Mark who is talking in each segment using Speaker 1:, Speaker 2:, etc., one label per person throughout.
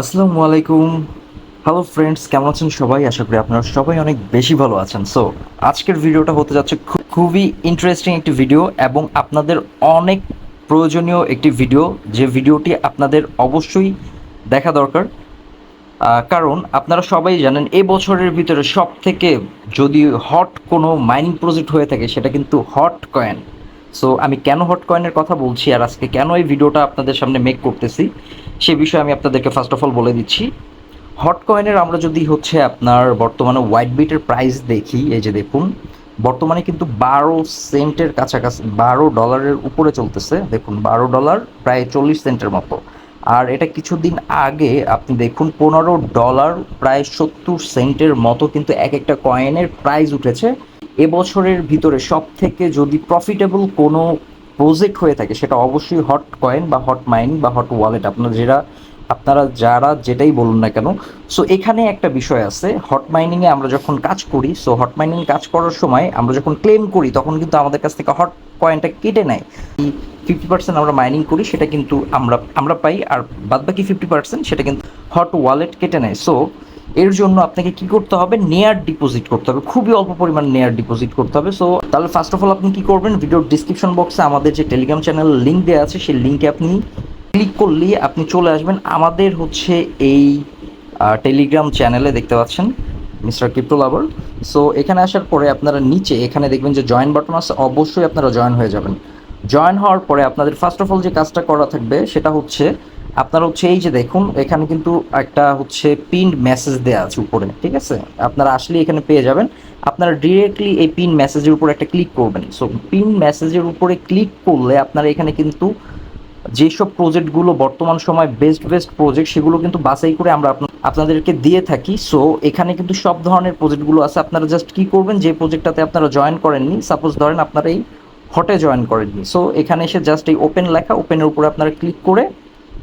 Speaker 1: আসসালামু আলাইকুম। Hello friends কেমন আছেন সবাই? আশা করি আপনারা সবাই অনেক বেশি ভালো আছেন। সো আজকের ভিডিওটা হতে যাচ্ছে খুবই ইন্টারেস্টিং একটি ভিডিও এবং আপনাদের অনেক প্রয়োজনীয় একটি ভিডিও যে ভিডিওটি আপনাদের অবশ্যই দেখা দরকার। কারণ আপনারা সবাই জানেন, এ বছরের ভিতরে সব থেকে যদি হট কোনো মাইনিং প্রজেক্ট হয়ে থাকে, সেটা কিন্তু হট কয়েন সো আমি কেন হট কয়েনের কথা বলছি আর আজকে কেন এই ভিডিওটা আপনাদের সামনে মেক করতেছি? সে বিষয়ে আমি আপনাদেরকে ফার্স্ট অফ অল বলে দিচ্ছি। হট কয়েনের আমরা যদি হচ্ছে আপনার বর্তমানে হোয়াইট বিটের প্রাইস দেখি, এই যে দেখুন, বর্তমানে কিন্তু বারো সেন্টের কাছাকাছি, বারো ডলারের উপরে চলতেছে। দেখুন, বারো ডলার প্রায় চল্লিশ সেন্টের মতো। আর এটা কিছুদিন আগে আপনি দেখুন, পনেরো ডলার প্রায় সত্তর সেন্টের মতো কিন্তু এক একটা কয়েনের প্রাইস উঠেছে। এবছরের ভিতরে সব থেকে যদি প্রফিটেবল কোনো প্রজেক্ট হয়ে থাকে, সেটা অবশ্যই হট কয়েন বা হট মাইনিং বা হট ওয়ালেট আপনারা যেটা, আপনারা যারা যেটাই বলুন না কেন। সো এখানে একটা বিষয় আছে হট মাইনিংয়ে আমরা যখন কাজ করি সো হট মাইনিং কাজ করার সময় আমরা যখন ক্লেম করি, তখন কিন্তু আমাদের কাছ থেকে হট কয়েনটা কেটে নেয়। ফিফটি পার্সেন্ট আমরা মাইনিং করি, সেটা কিন্তু আমরা আমরা পাই, আর বাদবাকি ফিফটি পার্সেন্ট সেটা কিন্তু হট ওয়ালেট কেটে নেয়। সো এর জন্য আপনাকে কি করতে হবে? নেয়ার ডিপোজিট করতে হবে। খুবই অল্প পরিমাণ নেয়ার ডিপোজিট করতে হবে। সো তাহলে ফার্স্ট অফ অল আপনি কি করবেন? ভিডিওর ডিসক্রিপশন বক্সে আমাদের যে টেলিগ্রাম চ্যানেল লিঙ্ক দেওয়া আছে, সেই লিঙ্কে আপনি ক্লিক করলে আপনি চলে আসবেন। আমাদের হচ্ছে এই টেলিগ্রাম চ্যানেলে দেখতে পাচ্ছেন মিস্টার ক্রিপ্টো লাভার সো এখানে আসার পরে আপনারা নিচে এখানে দেখবেন যে জয়েন বাটন আছে। অবশ্যই আপনারা জয়েন হয়ে যাবেন। জয়েন হওয়ার পরে আপনাদের ফার্স্ট অফ অল যে কাজটা করা থাকবে, সেটা হচ্ছে আপনারা হচ্ছে এই যে দেখুন, এখানে কিন্তু একটা হচ্ছে পিন্ড মেসেজ দেওয়া আছে উপরে, ঠিক আছে? আপনারা আসলে এখানে পেয়ে যাবেন। আপনারা ডিরেক্টলি এই পিন মেসেজের উপর একটা ক্লিক করবেন। সো পিন মেসেজের উপরে ক্লিক করলে আপনারা এখানে কিন্তু যেসব প্রজেক্টগুলো বর্তমান সময় বেস্ট বেস্ট প্রজেক্ট সেগুলো কিন্তু বাছাই করে আমরা আপনাদেরকে দিয়ে থাকি। সো এখানে কিন্তু সব ধরনের প্রজেক্টগুলো আছে। আপনারা জাস্ট কি করবেন? যে প্রজেক্টটাতে আপনারা জয়েন করেননি সাপোজ ধরেন আপনারা এই হটে জয়েন করেননি। সো এখানে এসে জাস্ট এই ওপেন লেখা ওপেনের উপরে আপনারা ক্লিক করে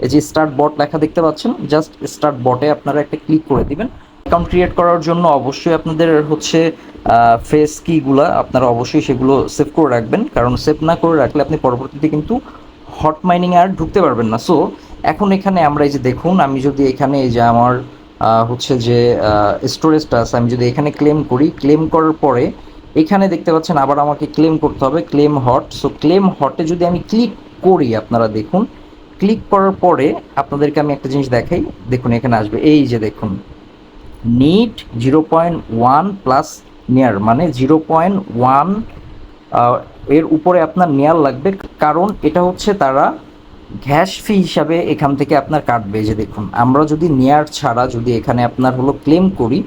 Speaker 1: এই যে স্টার্ট বট লেখা দেখতে পাচ্ছেন জাস্ট স্টার্ট বটে আপনারা একটা ক্লিক করে দিবেন। অ্যাকাউন্ট ক্রিয়েট করার জন্য অবশ্যই আপনাদের হচ্ছে ফেস কিগুলো আপনারা অবশ্যই সেগুলো সেভ করে রাখবেন। কারণ সেভ না করে রাখলে আপনি পরবর্তীতে কিন্তু হট মাইনিং আর ঢুকতে পারবেন না। সো এখন এখানে আমরা এই যে দেখুন, আমি যদি এখানে এই যে আমার হচ্ছে যে স্টোরেজটা আছে, আমি যদি এখানে ক্লেম করি ক্লেম করার পরে এখানে দেখতে পাচ্ছেন আবার আমাকে ক্লেম করতে হবে ক্লেম হট সো ক্লেম হটে যদি আমি ক্লিক করি আপনারা দেখুন ক্লিক করার পরে আপনাদেরকে আমি একটা জিনিস দেখাই। দেখুন, এখানে আসবে। এই যে দেখুন net zero point one plus near মানে জিরো পয়েন্ট ওয়ানের উপরে আপনার নেয়ার লাগবে। কারণ এটা হচ্ছে তারা ঘ্যাস ফি হিসাবে এখান থেকে আপনার কাটবে। যে দেখুন, আমরা যদি নেয়ার ছাড়া যদি এখানে আপনার হলো ক্লেম করি,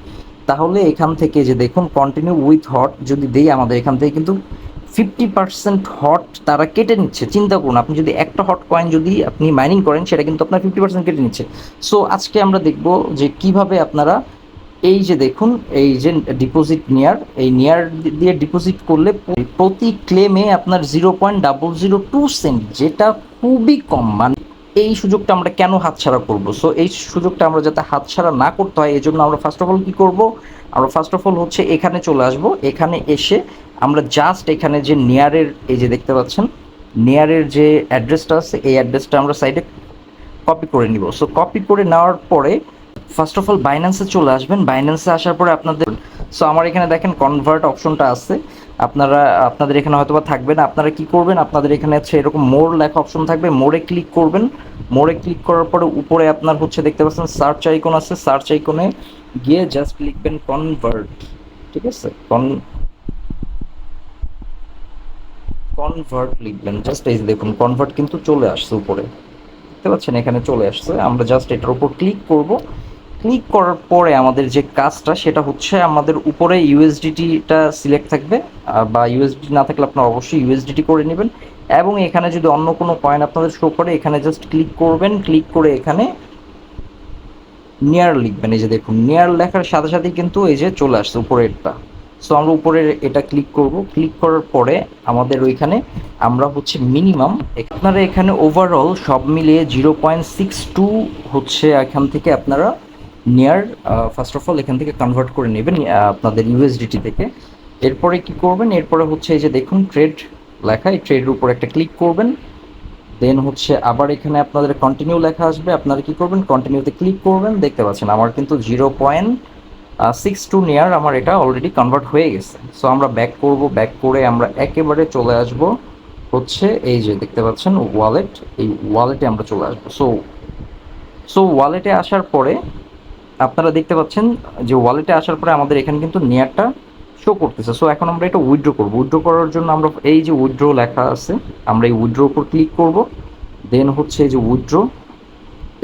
Speaker 1: তাহলে এখান থেকে যে দেখুন কন্টিনিউ উইথ হট যদি দেই আমাদের এখান থেকে কিন্তু ফিফটি পার্সেন্ট হট তারা কেটে নিচ্ছে। চিন্তা করুন, আপনি যদি একটা হট কয়েন যদি আপনি মাইনিং করেন, সেটা কিন্তু আপনার ফিফটি পার্সেন্ট কেটে নিচ্ছে। সো আজকে আমরা দেখব যে কীভাবে আপনারা এই যে দেখুন, এই যে ডিপোজিট নিয়ার এই নিয়ার দিয়ে ডিপোজিট করলে প্রতি ক্লেমে আপনার zero point double zero two cent যেটা খুবই কম। মানে এই সুযোগটা আমরা কেন হাতছাড়া করব? সো এই সুযোগটা আমরা যাতে হাতছাড়া না করতে হয় এই জন্য আমরা ফার্স্ট অফ অল কী করব? আমরা ফার্স্ট অফ অল হচ্ছে এখানে চলে আসব। এখানে এসে আমরা জাস্ট এখানে যে নিয়ারের এই যে দেখতে পাচ্ছেন নিয়ারের যে অ্যাড্রেসটা আছে, এই অ্যাড্রেসটা আমরা সাইডে কপি করে নিব। সো কপি করে নেওয়ার পরে ফার্স্ট অফ অল বাইন্যান্সে চলে আসবেন। বাইন্যান্সে আসার পরে আপনাদের সো আমার এখানে দেখেন কনভার্ট অপশনটা আছে। আপনারা, আপনাদের এখানে হয়তো বা থাকবে না আপনারা কি করবেন? আপনাদের এখানে হচ্ছে এরকম মোর লেখা অপশন থাকবে। মোরে ক্লিক করবেন। মোরে ক্লিক করার পরে উপরে আপনার হচ্ছে দেখতে পাচ্ছেন সার্চ আইকন আছে। সার্চ আইকনে গিয়ে জাস্ট লিখবেন কনভার্ট ঠিক আছে? কন কনভার্ট লিখবেন। জাস্ট এই দেখুন কনভার্ট কিন্তু চলে আসছে উপরে। দেখতে পাচ্ছেন? এখানে চলে আসছে। আমরা জাস্ট এটার উপর ক্লিক করব। ক্লিক করার পরে আমাদের যে কাজটা, সেটা হচ্ছে আমাদের উপরে ইউএসডিটিটা সিলেক্ট থাকবে। বা ইউএসডি না থাকলে আপনারা অবশ্যই ইউএসডিটি করে নেবেন। এবং এখানে যদি অন্য কোনো কয়েন আপনাদের শো করে, এখানে জাস্ট ক্লিক করবেন। ক্লিক করে এখানে নিয়ার লিখবেন। এই যে দেখুন নিয়ার লেখার সাথে সাথে কিন্তু এই যে চলে আসছে উপরেরটা। সো আমরা উপরে এটা ক্লিক করব। ক্লিক করার পরে আমাদের ওইখানে আমরা হচ্ছে মিনিমাম আপনারা এখানে ওভারঅল সব মিলিয়ে জিরো পয়েন্ট সিক্স টু হচ্ছে এখান থেকে আপনারা নিয়ার ফার্স্ট অফ অল এখান থেকে কনভার্ট করে নেবেন আপনাদের ইউএসডিটি থেকে। এরপরে কি করবেন? এরপরে হচ্ছে এই যে দেখুন ট্রেড লেখা, এই ট্রেডের উপর একটা ক্লিক করবেন। দেন হচ্ছে আবার এখানে আপনাদের কন্টিনিউ লেখা আসবে। আপনারা কি করবেন? কন্টিনিউতে ক্লিক করবেন। দেখতে পাচ্ছেন, আমার কিন্তু zero point six two near আমার এটা অলরেডি কনভার্ট হয়ে গেছে। সো আমরা ব্যাক করব ব্যাক করে আমরা একেবারে চলে আসব হচ্ছে এই যে দেখতে পাচ্ছেন ওয়ালেট এই ওয়ালেটে আমরা চলে আসব। সো সো ওয়ালেটে আসার পরে আপনারা দেখতে পাচ্ছেন যে ওয়ালেটে আসার পরে আমাদের এখানে কিন্তু নিয়ারটা শো করতেছে। সো এখন আমরা এটা উইথড্র করব। উইথড্র করার জন্য আমরা এই যে উইথড্র লেখা আছে, আমরা এই উইথড্র উপর ক্লিক করব। দেন হচ্ছে এই যে উইথড্র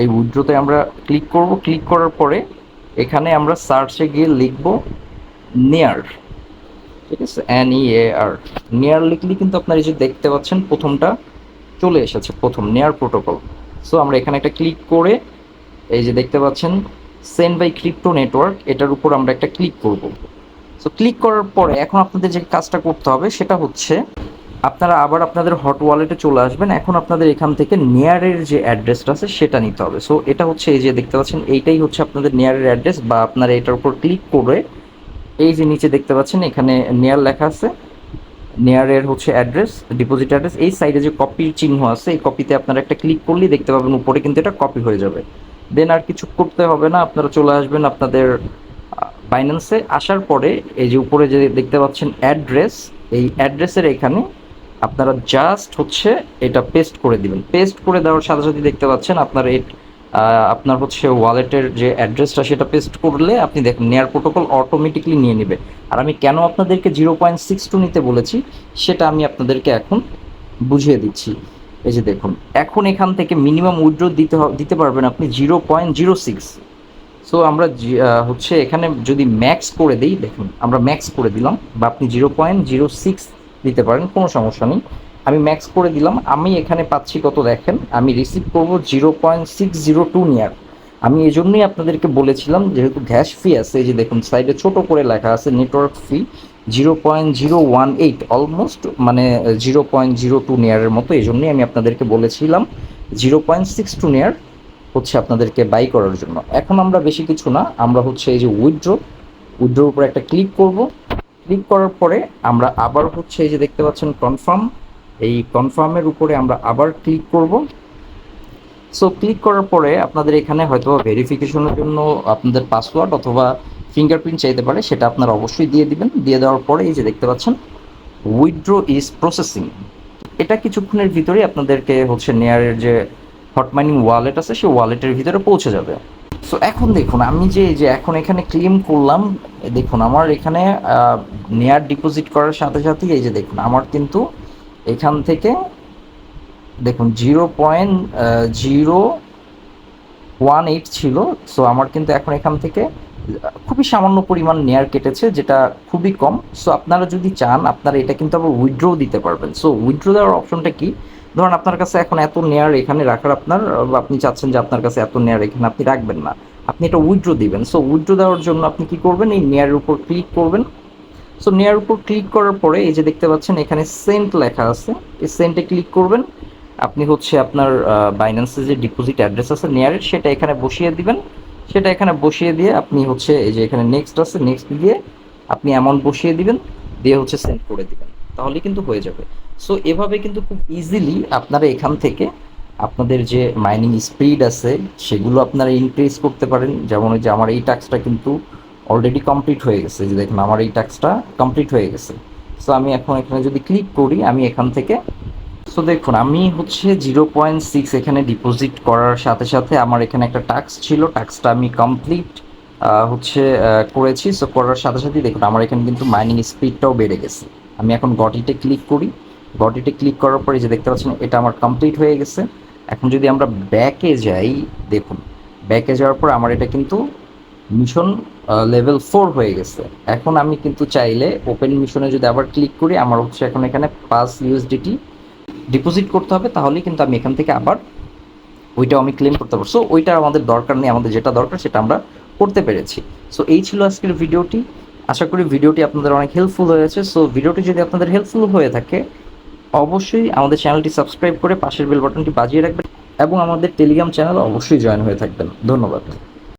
Speaker 1: এই উইথড্রতে আমরা ক্লিক করব। ক্লিক করার পরে এখানে আমরা সার্চে গিয়ে লিখব নিয়ার ঠিক আছে? এন ই এ আর নিয়ার লিখলে কিন্তু আপনারা এই যে দেখতে পাচ্ছেন প্রথমটা চলে এসেছে, প্রথম নেয়ার প্রোটোকল সো আমরা এখানে একটা ক্লিক করে এই যে দেখতে পাচ্ছেন সেন্ড বাই ক্রিপ্টো নেটওয়ার্ক এটার উপর আমরা একটা ক্লিক করব। সো ক্লিক করার পরে এখন আপনাদের যে কাজটা করতে হবে সেটা হচ্ছে, আপনারা আবার আপনাদের হট ওয়ালেটে চলে আসবেন। এখন আপনাদের এখান থেকে নিয়ারের যে অ্যাড্রেসটা আছে সেটা নিতে হবে। সো এটা হচ্ছে এই যে দেখতে পাচ্ছেন, এইটাই হচ্ছে আপনাদের নিয়ারের অ্যাড্রেস বা আপনারা এটার উপর ক্লিক করে এই যে নিচে দেখতে পাচ্ছেন, এখানে নিয়ার লেখা আছে। নেয়ারের হচ্ছে অ্যাড্রেস ডিপোজিট অ্যাড্রেস এই সাইডে যে কপির চিহ্ন আছে, এই কপিতে আপনারা একটা ক্লিক করলেই দেখতে পাবেন, উপরে কিন্তু এটা কপি হয়ে যাবে। দেন আর কিছু করতে হবে না, আপনারা চলে আসবেন আপনাদের বাইন্যান্সে আসার পরে এই যে উপরে যে দেখতে পাচ্ছেন অ্যাড্রেস এই অ্যাড্রেসের এখানে আপনারা জাস্ট হচ্ছে এটা পেস্ট করে দিবেন। পেস্ট করে দেওয়ার সাথে সাথে দেখতে পাচ্ছেন আপনার এই আপনার হচ্ছে ওয়ালেটের যে অ্যাড্রেসটা সেটা পেস্ট করলে আপনি দেখুন নেয়ার প্রোটোকল অটোমেটিকলি নিয়ে নেবে। আর আমি কেন আপনাদেরকে জিরো পয়েন্ট সিক্স টু নিতে বলেছি, সেটা আমি আপনাদেরকে এখন বুঝিয়ে দিচ্ছি। এই যে দেখুন, এখন এখান থেকে মিনিমাম উইড্রো দিতে দিতে পারবেন আপনি zero point zero six so আমরা হচ্ছে এখানে যদি ম্যাক্স করে দিই, দেখুন, আমরা ম্যাক্স করে দিলাম বা আপনি জিরো পয়েন্ট জিরো সিক্স দিতে পারেন, কোনো সমস্যা নেই। আমি ম্যাক্স করে দিলাম, আমি এখানে পাচ্ছি কত দেখেন, আমি রিসিভ করব zero point six zero two near আমি এই জন্যই আপনাদেরকে বলেছিলাম, যেহেতু গ্যাস ফি আছে, এই যে দেখুন সাইডে ছোট করে লেখা আছে network fee zero point zero one eight almost মানে জিরো পয়েন্ট জিরো টু নেয়ারের মতো এই জন্যই আমি আপনাদেরকে বলেছিলাম, জিরো পয়েন্ট সিক্স টু নেয়ার হচ্ছে আপনাদেরকে বাই করার জন্য। এখন আমরা বেশি কিছু না, আমরা হচ্ছে এই যে উইথড্র উইথড্রোর উপরে একটা ক্লিক করব। ক্লিক করার পরে আমরা আবার হচ্ছে এই যে দেখতে পাচ্ছেন কনফার্ম এই কনফার্মের উপরে আমরা আবার ক্লিক করব। সো ক্লিক করার পরে আপনাদের এখানে হয়তো ভেরিফিকেশনের জন্য আপনাদের পাসওয়ার্ড অথবা ফিঙ্গারপ্রিন্ট চাইতে পারে, সেটা আপনারা অবশ্যই দিয়ে দিবেন। দিয়ে দেওয়ার পরে এই যে দেখতে পাচ্ছেন উইথড্র ইজ প্রসেসিং এটা কিছুক্ষণের ভিতরেই আপনাদেরকে হচ্ছে নেয়ারের যে হট মাইনিং ওয়ালেট আছে, সেই ওয়ালেটের ভিতরে পৌঁছে যাবে। সো এখন দেখুন, আমি যে যে এখন এখানে ক্লেম করলাম, দেখুন, আমার এখানে নেয়ার ডিপোজিট করার সাথে সাথে এই যে দেখুন, আমার কিন্তু এখান থেকে, দেখুন zero point zero one eight ছিল। সো আমার কিন্তু এখন এখান থেকে খুবই সামান্য পরিমাণ নেয়ার কেটেছে, যেটা খুবই কম। সো আপনারা যদি চান, আপনারা এটা কিন্তু আবার উইথড্রও দিতে পারবেন। সো উইথড্র দেওয়ার অপশনটা কি? ধরুন, আপনার কাছে এখন এত নেয়ার এখানে রাখার আপনার আপনি চাচ্ছেন যে আপনার কাছে এত নেয়ার এখানে আপনি রাখবেন না। আপনি এটা উইথড্র দিবেন। সো উইথড্র দেওয়ার জন্য আপনি কি করবেন? এই নেয়ারের উপর ক্লিক করবেন। সো নেয়ার উপর ক্লিক করার পরে এই যে দেখতে পাচ্ছেন, এখানে সেন্ট লেখা আছে। এই সেন্টে ক্লিক করবেন। আপনি হচ্ছে আপনার বাইন্যান্সে যে ডিপোজিট অ্যাড্রেস আছে, নেয়ারের, সেটা এখানে বসিয়ে দিবেন। সেটা এখানে বসিয়ে দিয়ে আপনি হচ্ছে এই যে এখানে নেক্সট আছে নেক্সট দিয়ে আপনি অ্যামাউন্ট বসিয়ে দিবেন, দিয়ে হচ্ছে সেন্ড করে দিবেন। তাহলে কিন্তু হয়ে যাবে। সো এভাবে কিন্তু খুব ইজিলি আপনারা এখান থেকে আপনাদের যে মাইনিং স্পিড আছে, সেগুলো আপনারা ইনক্রিজ করতে পারেন। যেমন যে আমার এই টাস্কটা কিন্তু অলরেডি কমপ্লিট হয়ে গেছে। যে দেখুন, আমার এই টাস্কটা কমপ্লিট হয়ে গেছে। সো আমি এখন এখানে যদি ক্লিক করি, আমি এখান থেকে সো দেখুন, আমি হচ্ছে জিরো পয়েন্ট সিক্স এখানে ডিপোজিট করার সাথে সাথে আমার এখানে একটা টাক্স ছিল। টাক্সটা আমি কমপ্লিট হচ্ছে করেছি। সো করার সাথে সাথেই দেখুন, আমার এখানে কিন্তু মাইনিং স্পিডটাও বেড়ে গেছে। আমি এখন গটিতে ক্লিক করি। গটিতে ক্লিক করার পরে যে দেখতে পাচ্ছেন, এটা আমার কমপ্লিট হয়ে গেছে। এখন যদি আমরা ব্যাকে যাই, দেখুন ব্যাকে যাওয়ার পর আমার এটা কিন্তু মিশন লেভেল ফোর হয়ে গেছে। এখন আমি কিন্তু চাইলে ওপেন মিশনে যদি আবার ক্লিক করি, আমার হচ্ছে এখন এখানে পাঁচ ইউএসডিটি ডিপোজিট করতে হবে, তাহলেই কিন্তু আমি এখান থেকে আবার ওইটাও আমি ক্লেম করতে পারব। সো ওইটা আমাদের দরকার নেই, আমাদের যেটা দরকার সেটা আমরা করতে পেরেছি। সো এই ছিল আজকের ভিডিওটি। আশা করি ভিডিওটি আপনাদের অনেক হেল্পফুল হয়েছে। সো ভিডিওটি যদি আপনাদের হেল্পফুল হয়ে থাকে, অবশ্যই আমাদের চ্যানেলটি সাবস্ক্রাইব করে পাশের বেল বাটনটি বাজিয়ে রাখবেন এবং আমাদের টেলিগ্রাম চ্যানেল অবশ্যই জয়েন হয়ে থাকবেন। ধন্যবাদ।